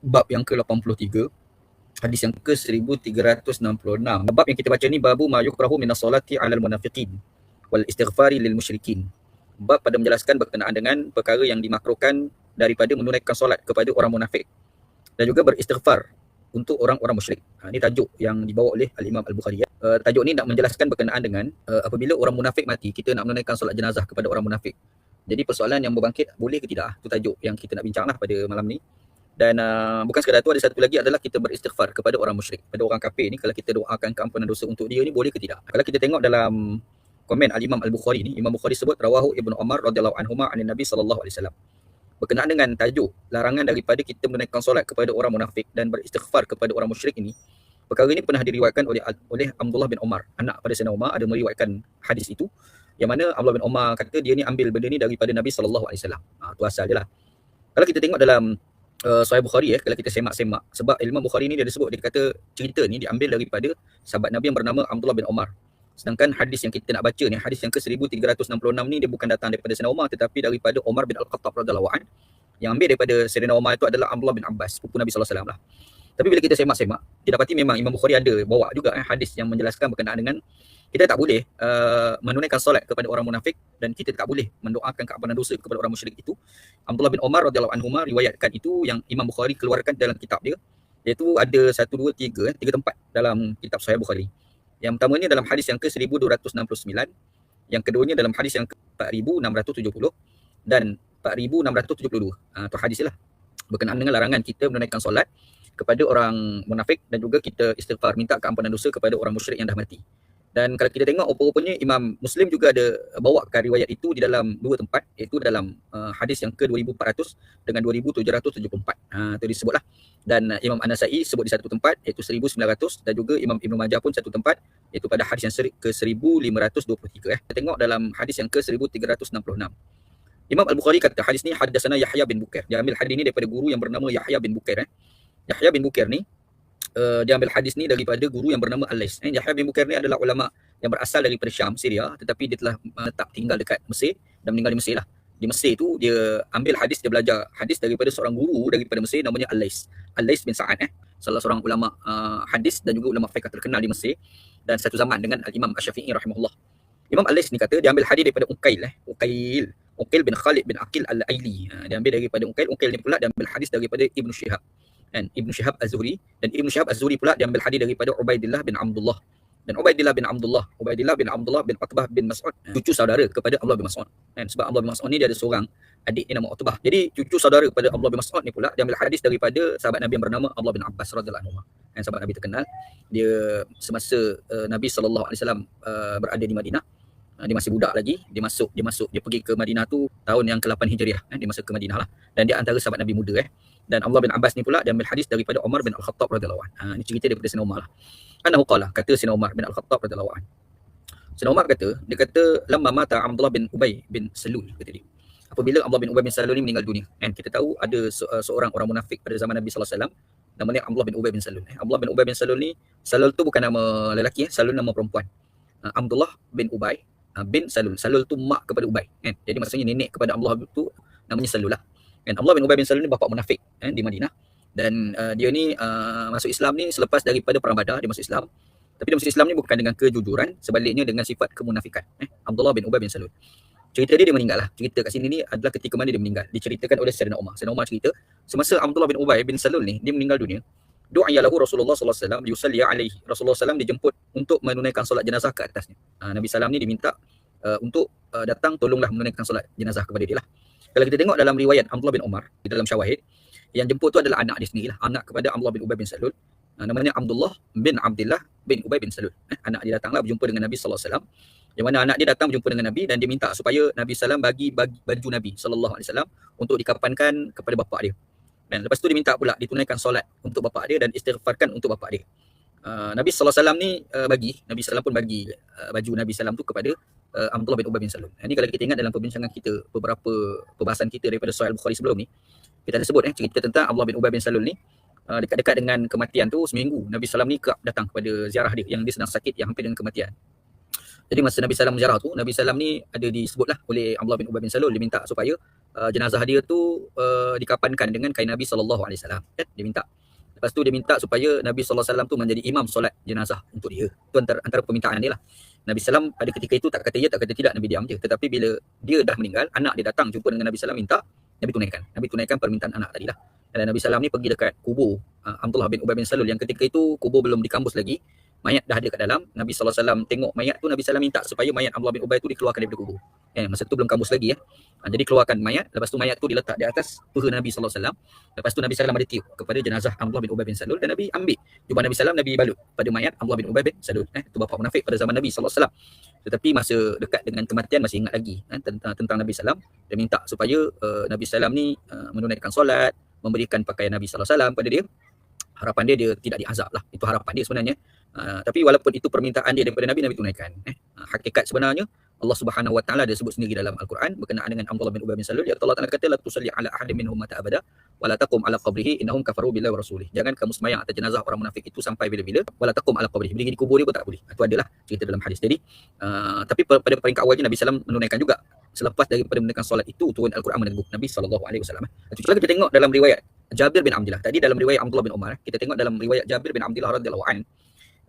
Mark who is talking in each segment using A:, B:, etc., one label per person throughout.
A: bab yang ke-83 hadis yang ke-1366 bab yang kita baca ni babu ma yukrahu minas salati 'alal munafiqin wal istighfari lil musyrikin bab pada menjelaskan berkenaan dengan perkara yang dimakruhkan daripada menunaikan solat kepada orang munafik dan juga beristighfar untuk orang-orang musyrik. Ha, ini tajuk yang dibawa oleh Al-Imam Al-Bukhari. Ya. Uh, tajuk ni nak menjelaskan berkenaan dengan uh, apabila orang munafik mati, kita nak menunaikan solat jenazah kepada orang munafik. Jadi persoalan yang berbangkit boleh ke tidak? Itu tajuk yang kita nak bincanglah pada malam ni. Dan uh, bukan sekadar tu ada satu lagi adalah kita beristighfar kepada orang musyrik. Pada orang kafir ni kalau kita doakan keampunan dosa untuk dia ni boleh ke tidak? Kalau kita tengok dalam komen Al-Imam Al-Bukhari ni, Imam Bukhari sebut rawahu Ibnu Umar radhiyallahu anhuma an Nabi sallallahu alaihi wasallam. Berkenaan dengan tajuk larangan daripada kita menaikkan solat kepada orang munafik dan beristighfar kepada orang musyrik ini. Perkara ini pernah diriwayatkan oleh oleh Abdullah bin Umar, anak pada Sayyidina Umar ada meriwayatkan hadis itu yang mana Abdullah bin Umar kata dia ni ambil benda ni daripada Nabi sallallahu alaihi wasallam. Ha tu asal dia lah. Kalau kita tengok dalam uh, Sahih Bukhari ya, kalau kita semak-semak sebab Imam Bukhari ni dia ada sebut dia kata cerita ni diambil daripada sahabat Nabi yang bernama Abdullah bin Umar. Sedangkan hadis yang kita nak baca ni, hadis yang ke-1366 ni dia bukan datang daripada Sayyidina Umar tetapi daripada Umar bin Al-Khattab radhiyallahu an. Yang ambil daripada Sayyidina Umar itu adalah Abdullah bin Abbas, sepupu Nabi sallallahu alaihi wasallam lah. Tapi bila kita semak-semak, kita dapati memang Imam Bukhari ada bawa juga eh, hadis yang menjelaskan berkenaan dengan kita tak boleh uh, menunaikan solat kepada orang munafik dan kita tak boleh mendoakan keampunan dosa kepada orang musyrik itu. Abdullah bin Umar radhiyallahu anhu riwayatkan itu yang Imam Bukhari keluarkan dalam kitab dia iaitu ada satu dua tiga eh, tiga tempat dalam kitab Sahih Bukhari. Yang pertamanya dalam hadis yang ke-1269, yang keduanya dalam hadis yang ke-4670 dan 4672. Ah uh, tu hadis lah berkenaan dengan larangan kita menunaikan solat kepada orang munafik dan juga kita istighfar minta keampunan dosa kepada orang musyrik yang dah mati. Dan kalau kita tengok rupa-rupanya Imam Muslim juga ada bawakan riwayat itu di dalam dua tempat iaitu dalam uh, hadis yang ke-2400 dengan 2774. Ha itu disebutlah. Dan uh, Imam An-Nasa'i sebut di satu tempat iaitu 1900 dan juga Imam Ibn Majah pun satu tempat iaitu pada hadis yang ke-1523 eh. Kita tengok dalam hadis yang ke-1366. Imam Al-Bukhari kata hadis ni haddatsana Yahya bin Bukair. Dia ambil hadis ni daripada guru yang bernama Yahya bin Bukair eh. Yahya bin Bukair ni uh, dia ambil hadis ni daripada guru yang bernama Al-Lais. Eh, Yahya bin Bukair ni adalah ulama yang berasal daripada Syam, Syria tetapi dia telah menetap tinggal dekat Mesir dan meninggal di Mesir lah. Di Mesir tu dia ambil hadis, dia belajar hadis daripada seorang guru daripada Mesir namanya Al-Lais. Al-Lais bin Sa'ad eh. Salah seorang ulama uh, hadis dan juga ulama fiqh terkenal di Mesir dan satu zaman dengan Al-Imam Asy-Syafi'i rahimahullah. Imam Al-Lais ni kata dia ambil hadis daripada Uqail eh. Uqail. Uqail bin Khalid bin Aqil Al-Aili. Uh, dia ambil daripada Uqail. Uqail ni pula dia ambil hadis daripada Ibnu Syihab kan Ibnu Syihab Az-Zuhri. Dan Ibnu Syihab Az-Zuhri pula dia ambil hadis daripada Ubaidillah bin Abdullah. Dan Ubaidillah bin Abdullah Ubaidillah bin Abdullah bin Utbah bin Mas'ud cucu saudara kepada Abdullah bin Mas'ud. Kan? Sebab Abdullah bin Mas'ud ni dia ada seorang adik yang nama Utbah jadi cucu saudara kepada Abdullah bin Mas'ud ni pula dia ambil hadis daripada sahabat Nabi yang bernama Abdullah bin Abbas radhiyallahu anhu. Kan? Sahabat Nabi terkenal. Dia semasa uh, Nabi sallallahu alaihi wasallam uh, berada di Madinah uh, dia masih budak lagi dia masuk dia masuk dia pergi ke Madinah tu tahun yang ke-8 Hijriah eh, dia masuk ke Madinah lah. Dan dia antara sahabat Nabi muda eh dan Abdullah bin Abbas ni pula dia ambil hadis daripada Umar bin Al-Khattab radhiyallahu anhu. Ha ini cerita daripada Sayyidina Umar lah. Anahu qala kata Sayyidina Umar bin Al-Khattab radhiyallahu anhu. Sayyidina Umar kata dia kata lamma mata Abdullah bin Ubay bin Salul kata dia. Apabila Abdullah bin Ubay bin Salul ni meninggal dunia kan kita tahu ada se- uh, seorang orang munafik pada zaman Nabi sallallahu alaihi wasallam namanya Abdullah bin Ubay bin Salul. Eh, Abdullah bin Ubay bin Salul ni Salul tu bukan nama lelaki eh, Salul nama perempuan. Uh, Abdullah bin Ubay uh, bin Salul. Salul tu mak kepada Ubay kan. Jadi maksudnya nenek kepada Abdullah tu namanya Salul lah. Dan Abdullah bin Ubay bin Salul ni bapa munafik eh, di Madinah. Dan uh, dia ni uh, masuk Islam ni selepas daripada perang Badar dia masuk Islam. Tapi dia masuk Islam ni bukan dengan kejujuran, sebaliknya dengan sifat kemunafikan. Eh, Abdullah bin Ubay bin Salul. Cerita dia dia meninggal lah. Cerita kat sini ni adalah ketika mana dia meninggal. Diceritakan oleh Sayyidina Umar. Sayyidina Umar cerita, semasa Abdullah bin Ubay bin Salul ni, dia meninggal dunia, doa lahu Rasulullah wasallam yusalli alaihi. Rasulullah sallallahu dijemput untuk menunaikan solat jenazah ke atasnya. Uh, Nabi sallam ni diminta uh, untuk uh, datang tolonglah menunaikan solat jenazah kepada dia lah. Kalau kita tengok dalam riwayat Abdullah bin Umar di dalam Syawahid, yang jemput tu adalah anak dia sendiri lah, anak kepada Abdullah bin Ubay bin Salul. Uh, namanya Abdullah bin Abdullah bin Ubay bin Salul. Eh, anak dia datanglah berjumpa dengan Nabi sallallahu alaihi wasallam. Yang mana anak dia datang berjumpa dengan Nabi dan dia minta supaya Nabi sallam bagi, bagi baju Nabi sallallahu alaihi wasallam untuk dikapankan kepada bapa dia. Dan lepas tu dia minta pula ditunaikan solat untuk bapa dia dan istighfarkan untuk bapa dia. Uh, Nabi sallallahu alaihi wasallam ni uh, bagi, Nabi sallam pun bagi uh, baju Nabi sallam tu kepada uh, Abdullah bin Ubay bin Salul. Ini kalau kita ingat dalam perbincangan kita beberapa perbahasan kita daripada Sahih Bukhari sebelum ni, kita ada sebut eh cerita tentang Abdullah bin Ubay bin Salul ni uh, dekat-dekat dengan kematian tu seminggu Nabi sallam ni kerap datang kepada ziarah dia yang dia sedang sakit yang hampir dengan kematian. Jadi masa Nabi sallam ziarah tu, Nabi sallam ni ada disebutlah oleh Abdullah bin Ubay bin Salul dia minta supaya uh, jenazah dia tu uh, dikapankan dengan kain Nabi sallallahu alaihi wasallam. Kan? Dia minta. Lepas tu dia minta supaya Nabi wasallam tu menjadi imam solat jenazah untuk dia. Itu antara, antara permintaan dia lah. Nabi sallam pada ketika itu tak kata ya, tak kata tidak, Nabi diam je. Tetapi bila dia dah meninggal, anak dia datang jumpa dengan Nabi sallam minta, Nabi tunaikan. Nabi tunaikan permintaan anak tadi lah. Dan Nabi sallam ni pergi dekat kubur uh, Abdullah bin Ubay bin Salul yang ketika itu kubur belum dikambus lagi. Mayat dah ada kat dalam. Nabi wasallam tengok mayat tu Nabi sallam minta supaya mayat Abdullah bin Ubay tu dikeluarkan daripada kubur. Eh, masa tu belum kambus lagi ya. Ha, jadi keluarkan mayat, lepas tu mayat tu diletak di atas peha Nabi wasallam. Lepas tu Nabi sallam ada tiup kepada jenazah Abdullah bin Ubay bin Salul dan Nabi ambil. Jumpa Nabi sallam Nabi balut pada mayat Abdullah bin Ubay bin Salul. Eh, tu bapa munafik pada zaman Nabi wasallam. Tetapi masa dekat dengan kematian masih ingat lagi eh, tentang tentang Nabi sallam. Dia minta supaya uh, Nabi sallam ni uh, menunaikan solat, memberikan pakaian Nabi wasallam pada dia. Harapan dia dia tidak diazab lah. Itu harapan dia sebenarnya. Uh, tapi walaupun itu permintaan dia daripada Nabi, Nabi tunaikan. Eh, uh, hakikat sebenarnya Allah Subhanahu Wa Taala dia sebut sendiri dalam Al-Quran berkenaan dengan Abdullah bin Ubay bin Salul ya Allah Taala kata la tusalli ala ahadin minhum mata abada wala taqum ala qabrihi innahum kafaru billahi wa rasulih. Jangan kamu sembahyang atas jenazah orang munafik itu sampai bila-bila wala taqum ala qabrihi. Bila di kubur dia pun tak boleh. Itu adalah cerita dalam hadis. Jadi uh, tapi pada peringkat awalnya Nabi sallam menunaikan juga selepas daripada menunaikan solat itu turun Al-Quran meneguh Nabi sallallahu alaihi wasallam. Itu kita tengok dalam riwayat Jabir bin Abdullah. Tadi dalam riwayat Abdullah bin Umar, kita tengok dalam riwayat Jabir bin Abdullah radhiyallahu anhu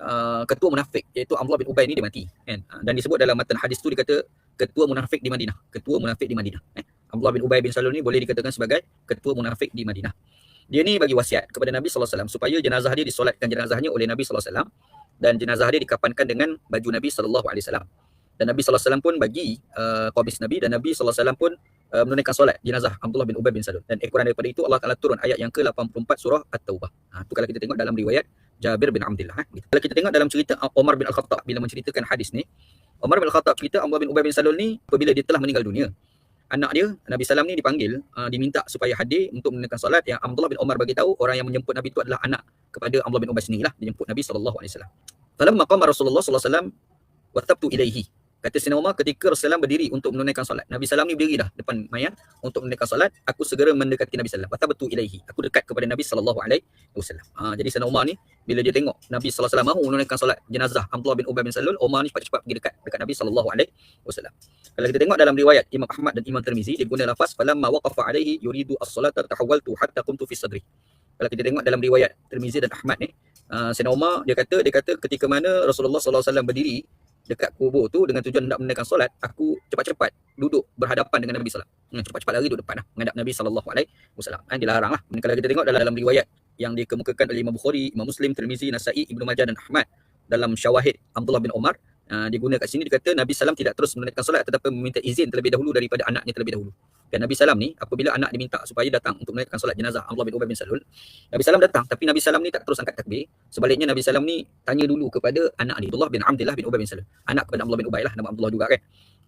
A: Uh, ketua munafik iaitu Abdullah bin Ubay ni dia mati kan? Uh, dan disebut dalam matan hadis tu dikata ketua munafik di Madinah. Ketua munafik di Madinah eh? Abdullah bin Ubay bin Salul ni boleh dikatakan sebagai ketua munafik di Madinah. Dia ni bagi wasiat kepada Nabi sallallahu alaihi wasallam supaya jenazah dia disolatkan jenazahnya oleh Nabi sallallahu alaihi wasallam dan jenazah dia dikapankan dengan baju Nabi sallallahu alaihi wasallam. Dan Nabi sallallahu alaihi wasallam pun bagi uh, qabis Nabi dan Nabi sallallahu alaihi wasallam pun uh, menunaikan solat jenazah Abdullah bin Ubay bin Salul. Dan ekoran daripada itu Allah Taala turun ayat yang ke-84 surah At-Taubah. Ha tu kalau kita tengok dalam riwayat Jabir bin Abdullah. Gitu. Kalau kita tengok dalam cerita Omar bin Al-Khattab bila menceritakan hadis ni, Omar bin Al-Khattab cerita Abdullah bin Ubay bin Salul ni apabila dia telah meninggal dunia. Anak dia Nabi Sallam ni dipanggil uh, diminta supaya hadir untuk menunaikan solat yang Abdullah bin Omar bagi tahu orang yang menjemput Nabi itu adalah anak kepada Abdullah bin Ubay sendirilah dijemput Nabi sallallahu alaihi wasallam. Falamma qama Rasulullah sallallahu alaihi wasallam wa tabtu ilaihi Kata Sina Umar ketika Rasulullah berdiri untuk menunaikan solat. Nabi Sallam ni berdiri dah depan mayat untuk menunaikan solat. Aku segera mendekati Nabi Sallam. Wata betul ilaihi. Aku dekat kepada Nabi Sallallahu Alaihi Wasallam. Ha, jadi Sina Umar ni bila dia tengok Nabi Sallallahu Alaihi Wasallam mahu menunaikan solat jenazah Abdullah bin Ubay bin Salul, Umar ni cepat-cepat pergi dekat dekat Nabi Sallallahu Alaihi Wasallam. Kalau kita tengok dalam riwayat Imam Ahmad dan Imam Tirmizi dia guna lafaz falamma waqafa alaihi yuridu as-salata tahawwaltu hatta qumtu fi sadri. Kalau kita tengok dalam riwayat Tirmizi dan Ahmad ni, uh, Sayyidina Umar dia kata dia kata ketika mana Rasulullah sallallahu alaihi wasallam berdiri dekat kubur tu dengan tujuan nak menunaikan solat, aku cepat-cepat duduk berhadapan dengan Nabi alaihi wasallam. Cepat-cepat lari duduk depan lah, menghadap Nabi sallallahu alaihi wasallam. Ha, dilarang lah. Kalau kita tengok dalam, dalam riwayat yang dikemukakan oleh Imam Bukhari, Imam Muslim, Tirmizi, Nasai, Ibnu Majah dan Ahmad dalam syawahid Abdullah bin Umar, uh, dia guna kat sini dia kata Nabi sallam tidak terus menunaikan solat tetapi meminta izin terlebih dahulu daripada anaknya terlebih dahulu. Dan Nabi Sallam ni apabila anak diminta supaya datang untuk menunaikan solat jenazah Abdullah bin Ubay bin Salul, Nabi Sallam datang tapi Nabi Sallam ni tak terus angkat takbir. Sebaliknya Nabi Sallam ni tanya dulu kepada anak ni Abdullah bin Abdullah bin Ubay bin Salul. Anak kepada Abdullah bin Ubay lah nama Abdullah juga kan.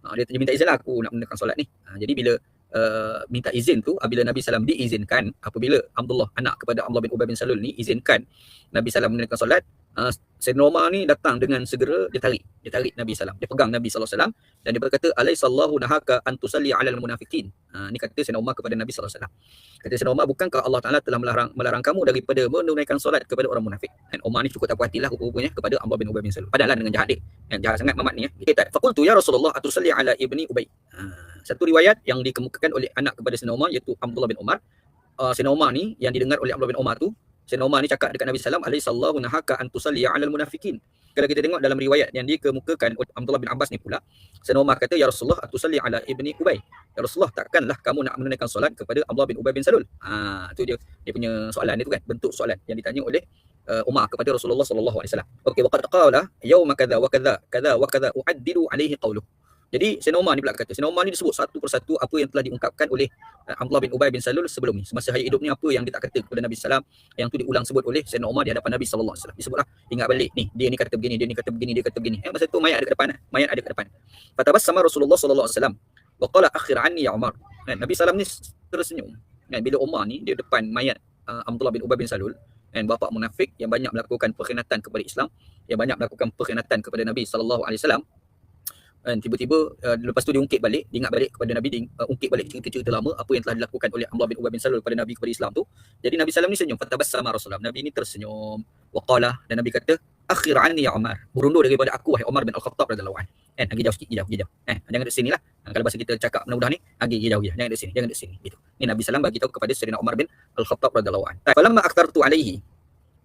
A: Ha, dia, dia minta izin lah aku nak menunaikan solat ni. Ha, jadi bila uh, minta izin tu apabila Nabi Sallam diizinkan apabila Abdullah anak kepada Abdullah bin Ubay bin Salul ni izinkan Nabi Sallam menunaikan solat uh, Sayyidina Umar ni datang dengan segera dia tarik. Dia tarik Nabi sallam dia pegang Nabi wasallam dan dia berkata alaisallahu nahaka an tusalli alal munafiqin ha ni kata Sayyidina Umar kepada Nabi wasallam. Kata Sayyidina Umar bukankah Allah Taala telah melarang melarang kamu daripada menunaikan solat kepada orang munafik? Dan Umar ni cukup tak puas hatilah rupa-rupanya kepada Abdullah bin Ubay bin Salul. Padahal dengan jahat dia. Yang jahat sangat Mamat ni ya kata faqultu ya Rasulullah atusalli ala ibni Ubay. Ha, satu riwayat yang dikemukakan oleh anak kepada Sayyidina Umar iaitu Abdullah bin Umar uh, Sayyidina Umar ni yang didengar oleh Abdullah bin Umar tu Sayyidina Umar ni cakap dekat Nabi sallam alaihi sallahu nahaka an tusalli 'alal munafikin. Kalau kita tengok dalam riwayat yang dikemukakan oleh Abdullah bin Abbas ni pula, Sayyidina Umar kata ya Rasulullah atusalli 'ala ibni Ubay. Ya Rasulullah takkanlah kamu nak menunaikan solat kepada Abdullah bin Ubay bin Salul. Ha tu dia dia punya soalan dia tu kan, bentuk soalan yang ditanya oleh uh, Umar kepada Rasulullah sallallahu alaihi wasallam. Okey, waqad qala yauma kadza wa kadza kadza wa kadza uaddilu alaihi qawluhu. Jadi Sayyidina Umar ni pula kata, Sayyidina Umar ni disebut satu persatu apa yang telah diungkapkan oleh uh, Abdullah bin Ubay bin Salul sebelum ni. Semasa hayat hidup ni apa yang dia tak kata kepada Nabi sallam yang tu diulang sebut oleh Sayyidina Umar di hadapan Nabi wasallam. Disebutlah ingat balik ni, dia ni kata begini, dia ni kata begini, dia kata begini. Eh masa tu mayat ada ke depan, eh? mayat ada ke depan. Fatabassama Rasulullah sallallahu alaihi wasallam wa qala akhir anni ya Umar. Kan Nabi sallam ni tersenyum. Kan bila Umar ni dia depan mayat uh, Abdullah bin Ubay bin Salul dan bapa munafik yang banyak melakukan perkhidmatan kepada Islam, yang banyak melakukan perkhidmatan kepada Nabi sallallahu alaihi wasallam kan tiba-tiba uh, lepas tu dia ungkit balik dia ingat balik kepada Nabi dia uh, ungkit balik cerita-cerita lama apa yang telah dilakukan oleh Abdullah bin Ubay bin Salul kepada Nabi kepada Islam tu. Jadi Nabi Sallam ni senyum. Fatabassama Rasulullah. Nabi ni tersenyum waqala dan Nabi kata akhir anni ya Umar berundur daripada aku wahai Umar bin Al-Khattab radhiyallahu anhu. Eh lagi jauh sikit jauh jauh. Eh jangan dekat sini lah. Ha, kalau bahasa kita cakap mudah-mudah ni lagi jauh jauh jangan dekat sini jangan dekat sini. Gitu. Ni Nabi Sallam bagi tahu kepada Sayyidina Umar bin Al-Khattab radhiyallahu anhu. Falamma akhtartu alaihi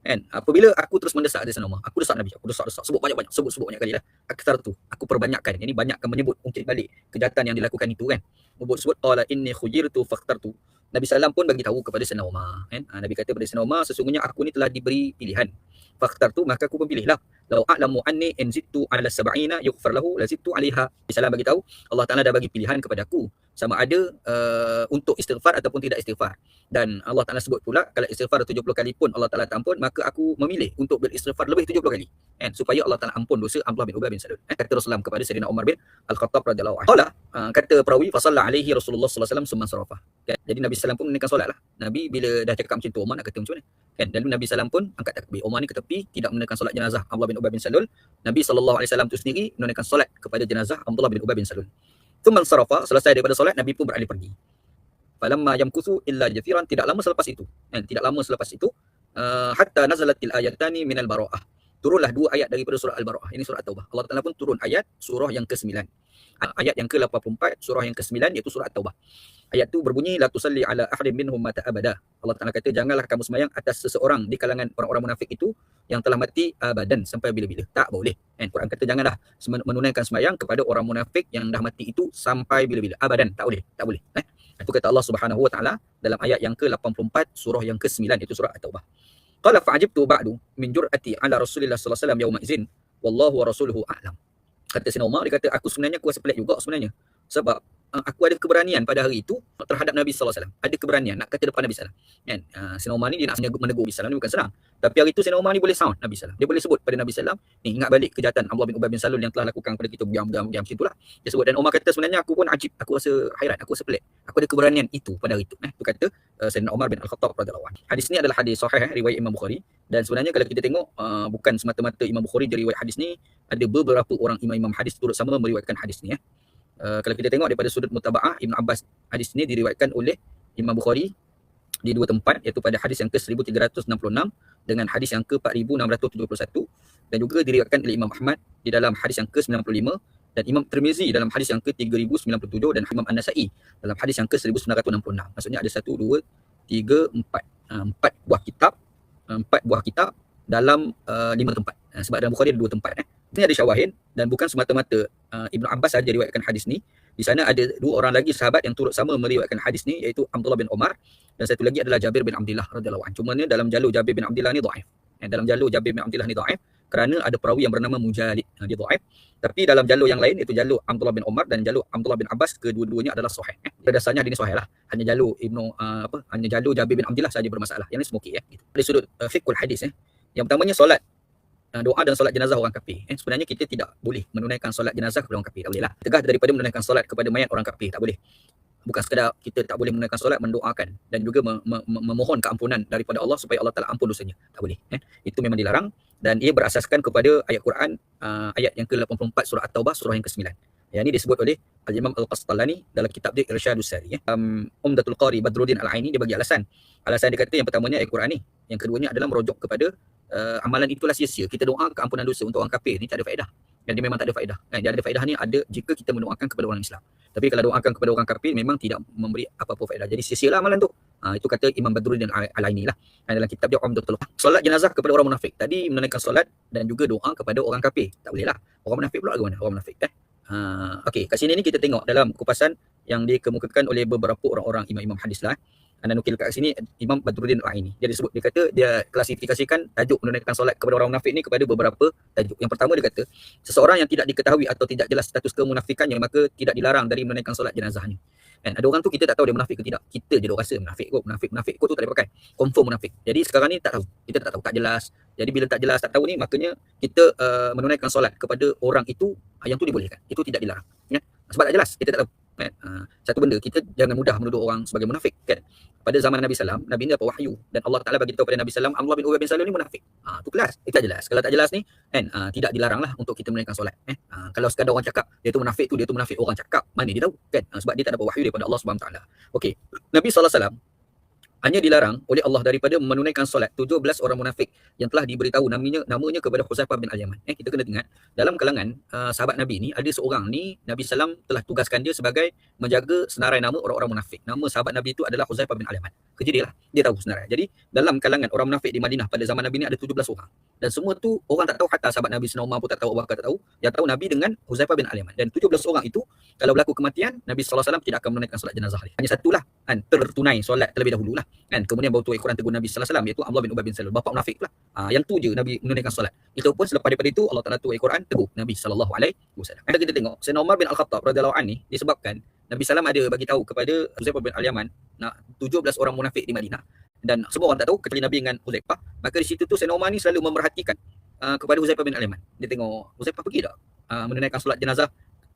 A: kan? Apabila aku terus mendesak dia sana aku desak nabi aku desak desak sebut banyak-banyak sebut sebut banyak kali lah akthar tu aku perbanyakkan. Ini banyakkan menyebut ungkit balik kejahatan yang dilakukan itu kan? Sebut sebut qala inni khujirtu faqtartu Nabi sallam pun bagi tahu kepada Sayyidina Umar kan? Ha, Nabi kata kepada Sayyidina Umar sesungguhnya aku ni telah diberi pilihan. Faqtartu maka aku pun pilihlah law a'lamu anni in zittu ala sab'ina yughfar lahu la zittu 'alaiha. Nabi sallam bagi tahu Allah Taala dah bagi pilihan kepada aku sama ada uh, untuk istighfar ataupun tidak istighfar. Dan Allah Taala sebut pula kalau istighfar 70 kali pun Allah Taala ampun, maka aku memilih untuk beristighfar lebih 70 kali. Kan supaya Allah Taala ampun dosa Abdullah bin Ubay bin Salul. Eh, kata Rasulullah kepada Sayyidina Umar bin Al-Khattab radhiyallahu anhu. Uh, kata perawi fa alaihi Rasulullah sallallahu alaihi wasallam summa sarafa. Kan? Jadi Nabi sallallahu pun menunaikan solatlah. Nabi bila dah cakap macam tu Umar nak kata macam mana? Kan? Dan Nabi sallallahu pun angkat takbir. Umar ni ke tepi tidak menunaikan solat jenazah Abdullah bin Ubay bin Salul. Nabi sallallahu alaihi wasallam tu sendiri menunaikan solat kepada jenazah Abdullah bin Ubay bin Salul. Thumma sarafa, selesai daripada solat, Nabi pun beralih pergi. Falamma yamkuthu illa jathiran, tidak lama selepas itu. Eh, tidak lama selepas itu, uh, hatta nazalatil ayatani minal bara'ah. Turunlah dua ayat daripada surah Al-Bara'ah. Ini surah At-Taubah. Allah Ta'ala pun turun ayat surah yang ke-9. Ayat yang ke-84, surah yang ke-9 iaitu surah At-Taubah. Ayat tu berbunyi, La tusalli ala ahdim minhum mata abada. Allah Ta'ala kata, janganlah kamu semayang atas seseorang di kalangan orang-orang munafik itu yang telah mati abadan sampai bila-bila. Tak boleh. Kan? Quran kata, janganlah menunaikan semayang kepada orang munafik yang dah mati itu sampai bila-bila. Abadan. Tak boleh. Tak boleh. Eh? Itu kata Allah Subhanahu Wa Ta'ala dalam ayat yang ke-84, surah yang ke-9 iaitu surah At-Taubah. Qala fa'ajibtu ba'du min jur'ati ala Rasulillah sallallahu alaihi wasallam yauma izin wallahu wa rasuluhu a'lam. Kata Sina Umar dia kata aku sebenarnya aku rasa pelik juga sebenarnya. Sebab uh, aku ada keberanian pada hari itu terhadap Nabi sallallahu alaihi wasallam. Ada keberanian nak kata depan Nabi sallallahu alaihi wasallam. Kan? Uh, Sina Umar ni dia nak menegur, menegur Nabi sallallahu ni bukan senang. Tapi hari itu Sina Umar ni boleh sound Nabi sallallahu Dia boleh sebut pada Nabi sallallahu ni ingat balik kejahatan Abdullah bin Ubay bin Salul yang telah lakukan kepada kita diam-diam diam macam itulah. Dia sebut dan Umar kata sebenarnya aku pun ajib, aku rasa hairan, aku rasa pelik. Aku ada keberanian itu pada hari itu. Eh, tu kata uh, Sayyidina Umar bin Al-Khattab radhiyallahu anhu. Hadis ni adalah hadis sahih eh, riwayat Imam Bukhari dan sebenarnya kalau kita tengok uh, bukan semata-mata Imam Bukhari dari riwayat hadis ni ada beberapa orang imam-imam hadis turut sama meriwayatkan hadis ni eh. Uh, kalau kita tengok daripada sudut mutabaah Ibn Abbas hadis ini diriwayatkan oleh Imam Bukhari di dua tempat iaitu pada hadis yang ke-1366 dengan hadis yang ke-4671 dan juga diriwayatkan oleh Imam Ahmad di dalam hadis yang ke-95 dan Imam Tirmizi dalam hadis yang ke-3097 dan Imam An-Nasa'i dalam hadis yang ke-1966. Maksudnya ada satu, dua, tiga, empat. Uh, empat buah kitab, uh, empat buah kitab dalam uh, lima tempat. Uh, sebab dalam Bukhari ada dua tempat. Eh. Ini ada syawahid dan bukan semata-mata uh, Ibnu Abbas saja riwayatkan hadis ni. Di sana ada dua orang lagi sahabat yang turut sama meriwayatkan hadis ni iaitu Abdullah bin Umar dan satu lagi adalah Jabir bin Abdullah radhiyallahu anhu. Cuma ni dalam jalur Jabir bin Abdullah ni dhaif. Eh, dalam jalur Jabir bin Abdullah ni dhaif kerana ada perawi yang bernama Mujalid. Uh, dia dhaif. Tapi dalam jalur yang lain iaitu jalur Abdullah bin Umar dan jalur Abdullah bin Abbas kedua-duanya adalah sahih. Eh. Dasarnya ini sahih lah. Hanya jalur Ibnu uh, apa? Hanya jalur Jabir bin Abdullah saja bermasalah. Yang ni okey ya. Gitu. Dari sudut uh, fiqhul hadis eh. Yang pertamanya solat uh, doa dan solat jenazah orang kafir. Eh, sebenarnya kita tidak boleh menunaikan solat jenazah kepada orang kafir. Tak boleh lah. Tegah daripada menunaikan solat kepada mayat orang kafir. Tak boleh. Bukan sekadar kita tak boleh menunaikan solat, mendoakan dan juga mem- mem- memohon keampunan daripada Allah supaya Allah Ta'ala ampun dosanya. Tak boleh. Eh. Itu memang dilarang dan ia berasaskan kepada ayat Quran uh, ayat yang ke-84 surah At-Taubah surah yang ke-9. Yang ini disebut oleh Al-Imam Al-Qastalani dalam kitab dia Irsyadus Sari. Eh. Um, Umdatul Qari Badruddin Al-Aini dia bagi alasan. Alasan dia kata yang pertamanya ayat Quran ni. Yang keduanya adalah merujuk kepada uh, amalan itulah sia-sia. Kita doa keampunan dosa untuk orang kafir ni tak ada faedah. Dan dia memang tak ada faedah. Kan? Yang ada faedah ni ada jika kita mendoakan kepada orang Islam. Tapi kalau doakan kepada orang kafir memang tidak memberi apa-apa faedah. Jadi sia-sialah amalan tu. Ha, itu kata Imam Badruddin Al-Aini lah. Dalam kitab dia Umdatul Solat jenazah kepada orang munafik. Tadi menunaikan solat dan juga doa kepada orang kafir. Tak boleh lah. Orang munafik pula ke mana? Orang munafik. Eh? Ha, Okey, kat sini ni kita tengok dalam kupasan yang dikemukakan oleh beberapa orang-orang imam-imam hadis lah anda nukil kat sini Imam Badruddin Al-Aini. Dia disebut dia kata dia klasifikasikan tajuk menunaikan solat kepada orang munafik ni kepada beberapa tajuk. Yang pertama dia kata seseorang yang tidak diketahui atau tidak jelas status kemunafikannya maka tidak dilarang dari menunaikan solat jenazahnya. Kan ada orang tu kita tak tahu dia munafik ke tidak. Kita je dah rasa munafik kot, munafik munafik kot tu tak boleh pakai. Confirm munafik. Jadi sekarang ni tak tahu. Kita tak tahu, tak jelas. Jadi bila tak jelas, tak tahu ni makanya kita uh, menunaikan solat kepada orang itu yang tu dibolehkan. Itu tidak dilarang. Ya? Sebab tak jelas, kita tak tahu kan uh, satu benda kita jangan mudah menuduh orang sebagai munafik kan? Pada zaman Nabi Sallam Nabi ni dapat wahyu. Dan Allah Taala bagi tahu pada Nabi Sallam Allah bin Ubay bin Salul ni munafik. Uh, tu kelas. Itu jelas. Kalau tak jelas ni kan uh, tidak dilarang lah untuk kita menunaikan solat eh. Uh, kalau sekadar orang cakap dia tu munafik tu dia tu munafik orang cakap mana dia tahu kan? Uh, sebab dia tak dapat wahyu daripada Allah Subhanahu taala. Okey. Nabi sallallahu alaihi wasallam hanya dilarang oleh Allah daripada menunaikan solat 17 orang munafik yang telah diberitahu namanya namanya kepada Huzaifah bin Al-Yaman. Eh kita kena ingat dalam kalangan uh, sahabat Nabi ni ada seorang ni Nabi sallam telah tugaskan dia sebagai menjaga senarai nama orang-orang munafik. Nama sahabat Nabi itu adalah Huzaifah bin Al-Yaman. Kerja dia lah. Dia tahu senarai. Jadi dalam kalangan orang munafik di Madinah pada zaman Nabi ni ada 17 orang. Dan semua tu orang tak tahu hatta sahabat Nabi Sina Umar pun tak tahu Abu Bakar tak tahu. Yang tahu Nabi dengan Huzaifah bin Al-Yaman. Dan 17 orang itu kalau berlaku kematian Nabi sallallahu alaihi wasallam tidak akan menunaikan solat jenazah dia. Hanya satulah kan tertunai solat terlebih dahulu lah kan. Kemudian baru turun Quran tegur Nabi sallallahu alaihi wasallam iaitu Abdullah bin Ubay bin Salul bapa munafik pula. Ha, yang tu je Nabi menunaikan solat. Itu pun selepas daripada itu Allah Taala turun Quran tegur Nabi sallallahu alaihi wasallam. Ada kita tengok Sayyidina Umar bin Al-Khattab radhiyallahu anhu disebabkan Nabi sallam ada bagi tahu kepada Huzaifah bin Al-Yaman nak 17 orang munafik di Madinah dan semua orang tak tahu kecuali Nabi dengan Huzaifah. Maka di situ tu Sayyidina Umar ni selalu memerhatikan uh, kepada Huzaifah bin Al-Yaman. Dia tengok Huzaifah pergi tak uh, menunaikan solat jenazah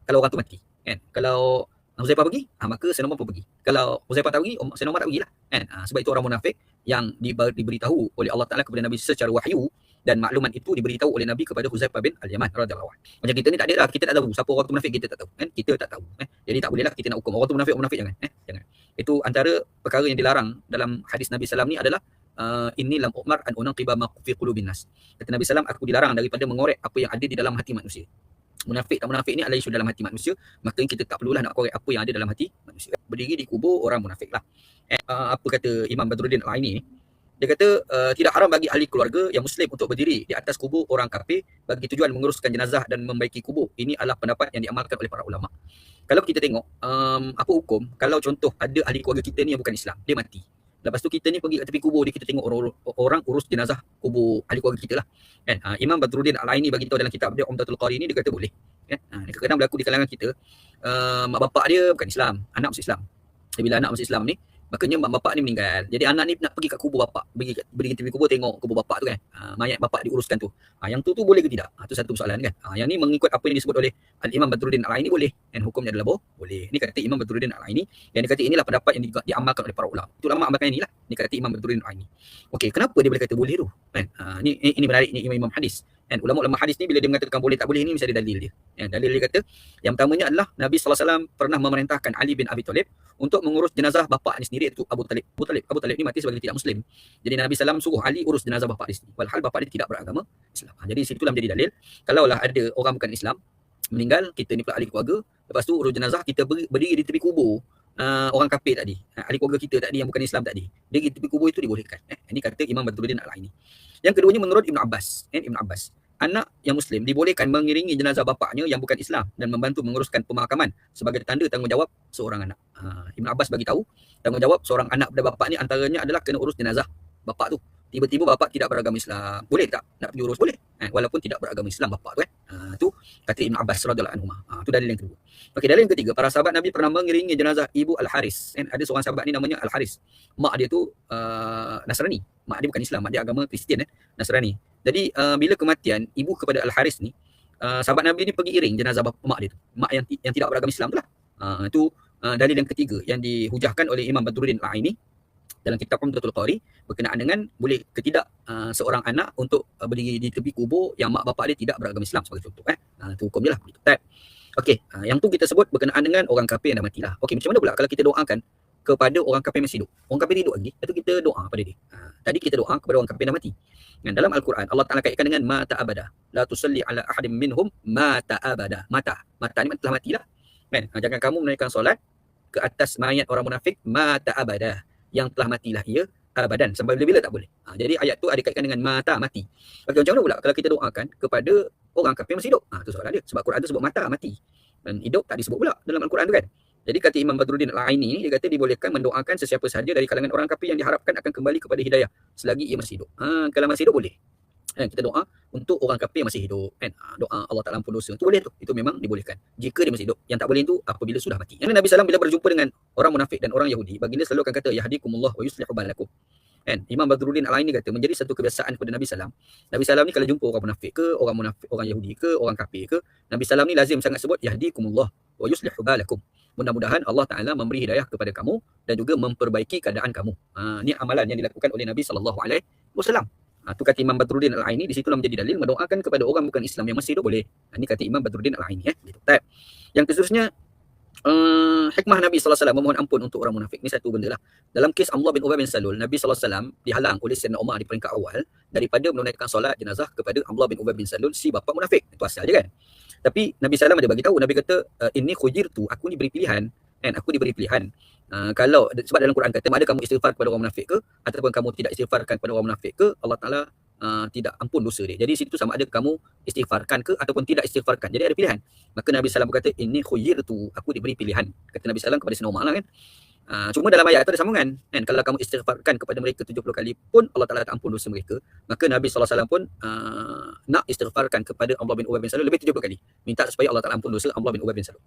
A: kalau orang tu mati kan. Kalau Huzaifah pergi, ha, maka Sayyidina pun pergi. Kalau Huzaifah tak pergi, Sayyidina Umar tak pergilah. Kan? Ha, sebab itu orang munafik yang diberitahu oleh Allah Taala kepada Nabi secara wahyu dan maklumat itu diberitahu oleh Nabi kepada Huzaifah bin Al-Yaman radhiyallahu anhu. Macam kita ni tak ada lah, kita tak tahu siapa orang tu munafik kita tak tahu kan? Kita tak tahu eh. Jadi tak bolehlah kita nak hukum orang tu munafik munafik jangan eh. Jangan. Itu antara perkara yang dilarang dalam hadis Nabi sallam ni adalah uh, inni lam umar an unaqiba ma fi qulubin nas. Kata Nabi sallam aku dilarang daripada mengorek apa yang ada di dalam hati manusia munafik tak munafik ni adalah isu dalam hati manusia maka kita tak perlulah nak korek apa yang ada dalam hati manusia. Berdiri di kubur orang munafik lah. Eh, uh, apa kata Imam Badruddin Al-Aini ni? Dia kata uh, tidak haram bagi ahli keluarga yang muslim untuk berdiri di atas kubur orang kafir bagi tujuan menguruskan jenazah dan membaiki kubur. Ini adalah pendapat yang diamalkan oleh para ulama. Kalau kita tengok um, apa hukum kalau contoh ada ahli keluarga kita ni yang bukan Islam dia mati Lepas tu kita ni pergi kat tepi kubur dia kita tengok orang, orang urus jenazah kubur ahli keluarga kita lah. Kan? Ha, Imam Badruddin Al-Aini bagi tahu dalam kitab dia Umdatul Qari ni dia kata boleh. Kan? Ha, kadang-kadang berlaku di kalangan kita uh, mak bapak dia bukan Islam, anak masuk Islam. Bila anak masuk Islam ni makanya mak bapak ni meninggal. Jadi anak ni nak pergi kat kubur bapak, pergi pergi tepi kubur tengok kubur bapak tu kan. Ha, mayat bapak diuruskan tu. Ha, yang tu tu boleh ke tidak? Ha, tu satu soalan kan. Ha, yang ni mengikut apa yang disebut oleh Al-Imam Badruddin Al-Aini boleh. Dan hukumnya adalah boleh. Ini kata Imam Badruddin Al-Aini. Yang dia kata inilah pendapat yang di, diamalkan oleh para ulama. Itu ulama amalkan inilah. Ini kata Imam Badruddin Al-Aini. Okey, kenapa dia boleh kata boleh tu? Kan? Ha, ini, ini menarik ini Imam Hadis. Dan ulama-ulama hadis ni bila dia mengatakan boleh tak boleh ni mesti ada dalil dia. Ya, dalil dia kata yang pertamanya adalah Nabi SAW pernah memerintahkan Ali bin Abi Thalib untuk mengurus jenazah bapa ni sendiri iaitu Abu Talib. Abu Talib, Abu Talib ni mati sebagai tidak muslim. Jadi Nabi SAW suruh Ali urus jenazah bapa dia sendiri. Walhal bapa dia tidak beragama Islam. Ha, jadi situlah menjadi dalil kalaulah ada orang bukan Islam meninggal, kita ni pula ahli keluarga, lepas tu urus jenazah kita berdiri di tepi kubur uh, orang kafir tadi, uh, ahli keluarga kita tadi yang bukan Islam tadi. Dia di tepi kubur itu dibolehkan. Eh, ini kata Imam Badruddin Al-Aini. Yang keduanya menurut Ibn Abbas. Eh, Ibn Abbas. Anak yang Muslim dibolehkan mengiringi jenazah bapaknya yang bukan Islam dan membantu menguruskan pemakaman sebagai tanda tanggungjawab seorang anak. Uh, Ibn Abbas bagi tahu tanggungjawab seorang anak pada bapak ni antaranya adalah kena urus jenazah bapak tu tiba-tiba bapa tidak beragama Islam. Boleh tak nak pergi urus? Boleh. Eh, walaupun tidak beragama Islam bapa tu kan. Ha, tu kata Ibn Abbas radhiyallahu anhu. Ha, tu dalil yang kedua. Okey, dalil yang ketiga, para sahabat Nabi pernah mengiringi jenazah ibu Al-Haris. Eh, ada seorang sahabat ni namanya Al-Haris. Mak dia tu uh, Nasrani. Mak dia bukan Islam, mak dia agama Kristian eh, Nasrani. Jadi uh, bila kematian ibu kepada Al-Haris ni, uh, sahabat Nabi ni pergi iring jenazah bapa, mak dia tu. Mak yang yang tidak beragama Islam tu lah. Uh, tu uh, dalil yang ketiga yang dihujahkan oleh Imam Badruddin Al-Aini dalam kitab Umdatul Qari berkenaan dengan boleh ke tidak uh, seorang anak untuk uh, berdiri di tepi kubur yang mak bapak dia tidak beragama Islam sebagai contoh eh. Uh, itu hukum lah. Okey, uh, yang tu kita sebut berkenaan dengan orang kafir yang dah matilah. Okey, macam mana pula kalau kita doakan kepada orang kafir masih hidup? Orang kafir hidup lagi, itu kita doa pada dia. Uh, tadi kita doa kepada orang kafir yang dah mati. Dan dalam Al-Quran Allah Taala kaitkan dengan mata abada. La tusalli ala ahadim minhum mata abada. Mata. Mata ni telah matilah. Kan? Jangan kamu menaikkan solat ke atas mayat orang munafik mata abada yang telah matilah ia abadan sampai bila-bila tak boleh. Ha, jadi ayat tu ada kaitkan dengan mata mati. Okey macam mana pula kalau kita doakan kepada orang kafir masih hidup? Ha tu soalan dia. Sebab Quran tu sebut mata mati. Dan hidup tak disebut pula dalam Al-Quran tu kan. Jadi kata Imam Badruddin Al-Aini dia kata dibolehkan mendoakan sesiapa sahaja dari kalangan orang kafir yang diharapkan akan kembali kepada hidayah selagi ia masih hidup. Ha kalau masih hidup boleh kan kita doa untuk orang kafir yang masih hidup kan? Ha, doa Allah Taala ampun dosa. Itu boleh tu. Itu memang dibolehkan. Jika dia masih hidup yang tak boleh itu apabila sudah mati. Yang Nabi sallam bila berjumpa dengan orang munafik dan orang Yahudi baginda selalu akan kata yahdikumullah wa yuslihu balakum. Kan? Imam Badruddin Al-Aini kata menjadi satu kebiasaan kepada Nabi sallam Nabi sallam ni kalau jumpa orang munafik ke orang munafik orang Yahudi ke orang kafir ke Nabi sallam ni lazim sangat sebut yahdikumullah wa yuslihu balakum. Mudah-mudahan Allah Taala memberi hidayah kepada kamu dan juga memperbaiki keadaan kamu. Ha, ini amalan yang dilakukan oleh Nabi sallallahu alaihi wasallam. Ha, tu kata Imam Badruddin Al-Aini di situlah menjadi dalil mendoakan kepada orang bukan Islam yang masih hidup boleh. Ha, ini kata Imam Badruddin Al-Aini eh. Gitu. Yang seterusnya uh, hikmah Nabi wasallam memohon ampun untuk orang munafik. Ini satu benda lah. Dalam kes Abdullah bin Ubay bin Salul, Nabi wasallam dihalang oleh Sayyidina Umar di peringkat awal daripada menunaikan solat jenazah kepada Abdullah bin Ubay bin Salul si bapa munafik. Itu asal je kan. Tapi Nabi sallallahu ada bagi tahu Nabi kata uh, ini khujirtu aku ni beri pilihan kan aku diberi pilihan uh, kalau sebab dalam Quran kata ada kamu istighfar kepada orang munafik ke ataupun kamu tidak istighfarkan kepada orang munafik ke Allah Taala uh, tidak ampun dosa dia. Jadi situ sama ada kamu istighfarkan ke ataupun tidak istighfarkan. Jadi ada pilihan. Maka Nabi sallallahu berkata ini khujirtu aku diberi pilihan. Kata Nabi sallallahu kepada Sayyidina Umar lah kan. Uh, cuma dalam ayat tu ada sambungan. Kan kalau kamu istighfarkan kepada mereka 70 kali pun Allah Taala tak ampun dosa mereka. Maka Nabi SAW pun uh, nak istighfarkan kepada Allah bin Ubay bin Salul lebih 70 kali. Minta supaya Allah Taala ampun dosa Allah bin Ubay bin Salul.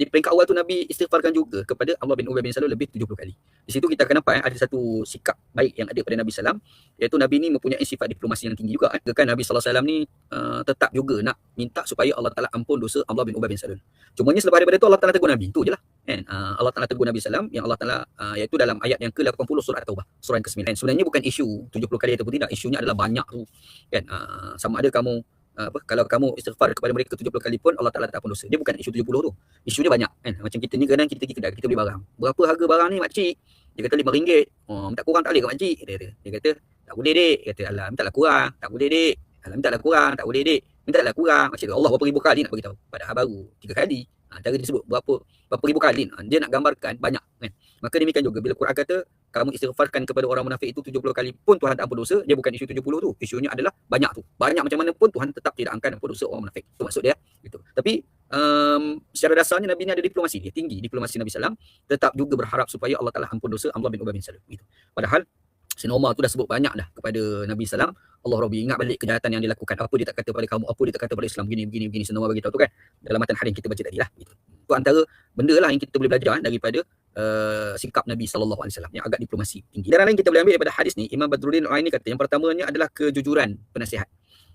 A: Di peringkat awal tu Nabi istighfarkan juga kepada Allah bin Ubay bin Salul lebih 70 kali. Di situ kita akan nampak eh, ada satu sikap baik yang ada pada Nabi SAW iaitu Nabi ni mempunyai sifat diplomasi yang tinggi juga eh. kan Nabi SAW ni uh, tetap juga nak minta supaya Allah Taala ampun dosa Allah bin Ubay bin Salul. Cuma ni selepas daripada tu Allah Taala tegur Nabi. Tu je lah kan uh, Allah Taala tegur Nabi sallam yang Allah Taala uh, iaitu dalam ayat yang ke-80 surah At-Taubah surah yang ke-9 sebenarnya bukan isu 70 kali ataupun tidak isunya adalah banyak tu. Kan uh, sama ada kamu uh, apa kalau kamu istighfar kepada mereka 70 kali pun Allah Taala tak dosa. Dia bukan isu 70 tu. Isunya banyak kan. Macam kita ni kadang kita pergi kedai kita beli barang. Berapa harga barang ni mak cik? Dia kata RM5 oh minta kurang tak boleh ke mak cik? Dia kata dia kata tak boleh dek dia kata alah minta lah kurang. Tak boleh dek alah minta lah kurang. Tak boleh dek minta lah kurang macam Allah berapa ribu kali nak bagi tahu padahal baru tiga kali Ha, cara dia sebut berapa berapa ribu kali. Ha, dia nak gambarkan banyak kan. Maka demikian juga bila Quran kata kamu istighfarkan kepada orang munafik itu 70 kali pun Tuhan tak ampun dosa, dia bukan isu 70 tu. Isunya adalah banyak tu. Banyak macam mana pun Tuhan tetap tidak akan ampun dosa orang munafik. Itu maksud dia. Gitu. Tapi um, secara dasarnya Nabi ni ada diplomasi dia tinggi diplomasi Nabi sallam tetap juga berharap supaya Allah Taala ampun dosa Abdullah bin Ubay bin Salul gitu. Padahal Sayyidina Umar tu dah sebut banyak dah kepada Nabi sallam Allah Rabbi ingat balik kejahatan yang dilakukan apa dia tak kata pada kamu apa dia tak kata pada Islam begini begini begini Sayyidina Umar bagi tahu tu kan dalam matan hadis kita baca tadi lah. Itu antara benda lah yang kita boleh belajar daripada uh, sikap Nabi wasallam yang agak diplomasi tinggi. Dan lain kita boleh ambil daripada hadis ni Imam Badruddin Al-Aini kata yang pertamanya adalah kejujuran penasihat.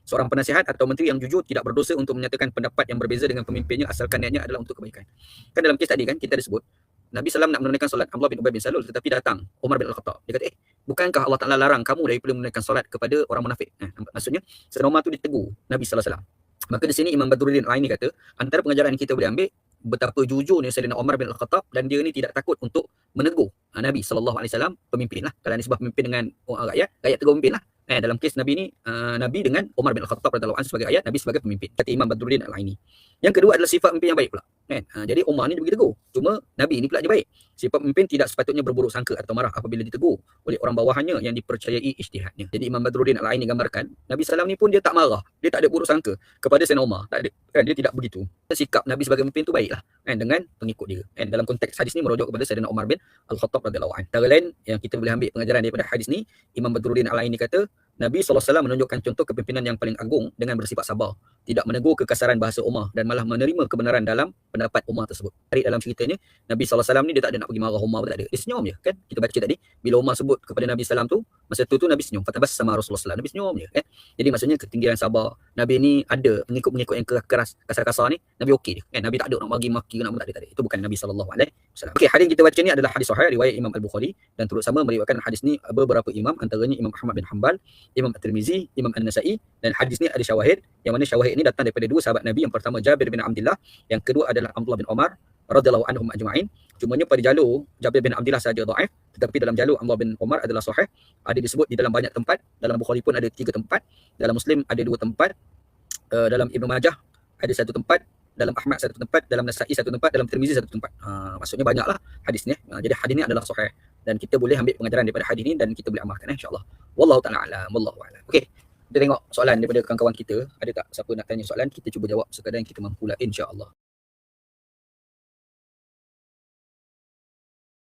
A: Seorang penasihat atau menteri yang jujur tidak berdosa untuk menyatakan pendapat yang berbeza dengan pemimpinnya asalkan niatnya adalah untuk kebaikan. Kan dalam kes tadi kan kita ada sebut Nabi SAW nak menunaikan solat Abdullah bin Ubay bin Salul tetapi datang Umar bin Al-Khattab. Dia kata, eh, bukankah Allah Ta'ala larang kamu daripada menunaikan solat kepada orang munafik? Eh, maksudnya, Sayyidina Umar tu ditegur Nabi SAW. Maka di sini Imam Badruddin Al-Aini kata, antara pengajaran yang kita boleh ambil, betapa jujurnya Sayyidina Umar bin Al-Khattab dan dia ni tidak takut untuk menegur ha, Nabi SAW, pemimpin lah. Kalau ni sebab pemimpin dengan rakyat, rakyat tegur pemimpin lah. Eh, dalam kes Nabi ni, uh, Nabi dengan Umar bin Al-Khattab radhiyallahu anhu sebagai ayat, Nabi sebagai pemimpin. Kata Imam Badruddin Al-Aini. Yang kedua adalah sifat pemimpin yang baik pula. Kan? Ha, jadi Umar ni dia pergi tegur. Cuma Nabi ni pula dia baik. Sifat pemimpin tidak sepatutnya berburuk sangka atau marah apabila ditegur oleh orang bawahannya yang dipercayai ijtihadnya. Jadi Imam Badruddin Al-Aini gambarkan, Nabi SAW ni pun dia tak marah. Dia tak ada buruk sangka kepada Sayyidina Umar. Tak ada. Kan? Dia tidak begitu. Sikap Nabi sebagai pemimpin tu baiklah. Kan? Dengan pengikut dia. Kan? Dalam konteks hadis ni merujuk kepada Sayyidina Umar bin Al-Khattab radhiyallahu anhu. Antara lain yang kita boleh ambil pengajaran daripada hadis ni, Imam Badruddin Al-Aini kata, Nabi SAW menunjukkan contoh kepimpinan yang paling agung dengan bersifat sabar. Tidak menegur kekasaran bahasa Umar dan malah menerima kebenaran dalam pendapat Umar tersebut. Tarik dalam ceritanya, Nabi SAW ni dia tak ada nak pergi marah Umar pun tak ada. Dia senyum je kan. Kita baca tadi, bila Umar sebut kepada Nabi SAW tu, masa tu tu Nabi senyum. Fatabas sama Rasulullah SAW. Nabi senyum je kan. Jadi maksudnya ketinggian sabar. Nabi ni ada pengikut-pengikut yang keras, kasar-kasar ni, Nabi okey je. Kan? Nabi tak ada nak bagi maki, nak tak ada, tak ada. Itu bukan Nabi SAW. Okey, hadis yang kita baca ni adalah hadis sahih riwayat Imam Al-Bukhari dan turut sama meriwayatkan hadis ni beberapa imam antaranya Imam Ahmad bin Hanbal, Imam At-Tirmizi, Imam An-Nasai dan hadis ni ada syawahid yang mana syawahid ini datang daripada dua sahabat Nabi yang pertama Jabir bin Abdullah yang kedua adalah Abdullah bin Umar radhiyallahu anhum ajma'in cumanya pada jalur Jabir bin Abdullah saja dhaif tetapi dalam jalur Abdullah bin Umar adalah sahih ada disebut di dalam banyak tempat dalam Bukhari pun ada tiga tempat dalam Muslim ada dua tempat uh, dalam Ibnu Majah ada satu tempat dalam Ahmad satu tempat, dalam Nasai satu tempat, dalam Tirmizi satu tempat. Ha, maksudnya banyaklah hadis ni. Ha, jadi hadis ni adalah sahih dan kita boleh ambil pengajaran daripada hadis ni dan kita boleh amalkan eh, insya-Allah. Wallahu taala alam, wallahu alam. Okey. Kita tengok soalan daripada kawan-kawan kita. Ada tak siapa nak tanya soalan? Kita cuba jawab sekadar yang kita mampu lah insya-Allah.